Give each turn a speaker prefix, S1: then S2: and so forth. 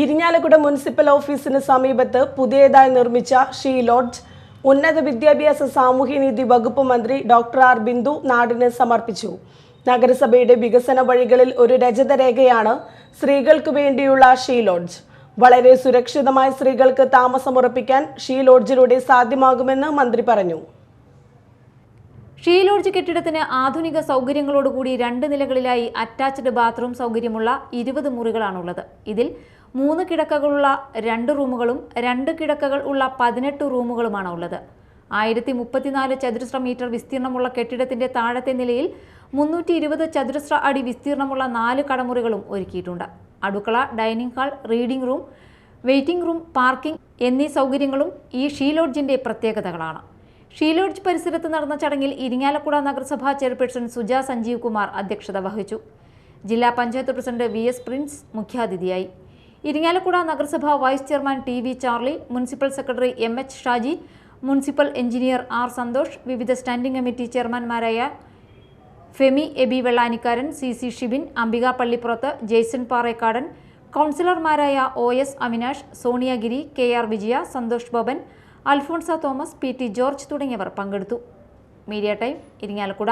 S1: Irinjalakuda municipal ഓഫീസിന് സമീപത്ത് പുതിയതായി നിർമ്മിച്ച ഷീ ലോഡ്ജ് ഉന്നത വിദ്യാഭ്യാസ സാമൂഹ്യനീതി വകുപ്പ് മന്ത്രി ഡോക്ടർ ആർ ബിന്ദു നാടിന് സമർപ്പിച്ചു. നഗരസഭയുടെ വികസന വഴികളിൽ ഒരു രജതരേഖയാണ് സ്ത്രീകൾക്ക് വേണ്ടിയുള്ള ഷീ ലോഡ്ജ്. വളരെ സുരക്ഷിതമായി സ്ത്രീകൾക്ക് താമസമുറപ്പിക്കാൻ ഷീ ലോഡ്ജിലൂടെ സാധ്യമാകുമെന്ന് മന്ത്രി പറഞ്ഞു.
S2: ഷീ ലോഡ്ജ് കെട്ടിടത്തിന് ആധുനിക സൗകര്യങ്ങളോടുകൂടി രണ്ട് നിലകളിലായി അറ്റാച്ച്ഡ് ബാത്റൂം സൗകര്യമുള്ള ഇരുപത് മുറികളാണുള്ളത്. ഇതിൽ മൂന്ന് കിടക്കകളുള്ള രണ്ട് റൂമുകളും രണ്ട് കിടക്കകൾ ഉള്ള പതിനെട്ട് റൂമുകളുമാണ് ഉള്ളത് ആയിരത്തി മുപ്പത്തിനാല് ചതുരശ്ര മീറ്റർ വിസ്തീർണമുള്ള കെട്ടിടത്തിന്റെ താഴത്തെ നിലയിൽ മുന്നൂറ്റി ഇരുപത് ചതുരശ്ര അടി വിസ്തീർണമുള്ള നാല് കടമുറികളും ഒരുക്കിയിട്ടുണ്ട്. അടുക്കള dining hall reading room waiting room parking എന്നീ സൗകര്യങ്ങളും ഈ ഷീലോഡ്ജിന്റെ പ്രത്യേകതകളാണ്. ഷീലോഡ്ജ് പരിസരത്ത് നടന്ന ചടങ്ങിൽ ഇരിങ്ങാലക്കുട നഗരസഭാ ചെയർപേഴ്സൺ സുജാ സഞ്ജീവ് കുമാർ അധ്യക്ഷത വഹിച്ചു. ജില്ലാ panchayat president V S Prince മുഖ്യാതിഥിയായി. ഇരിങ്ങാലക്കുട നഗരസഭാ vice chairman T V Charlie municipal secretary M H Shaji municipal engineer R Santhosh വിവിധ സ്റ്റാൻഡിംഗ് കമ്മിറ്റി ചെയർമാൻമാരായ Femi AB Vellanikkaran C C Shibin Ambika Pallippurath Jaison Parekkadan കൗൺസിലർമാരായ O S Avinash Soniyagiri K R Vijaya Santhosh Boban Alphonsa Thomas P T George തുടങ്ങിയവർ പങ്കെടുത്തു. Media time Irinjalakuda.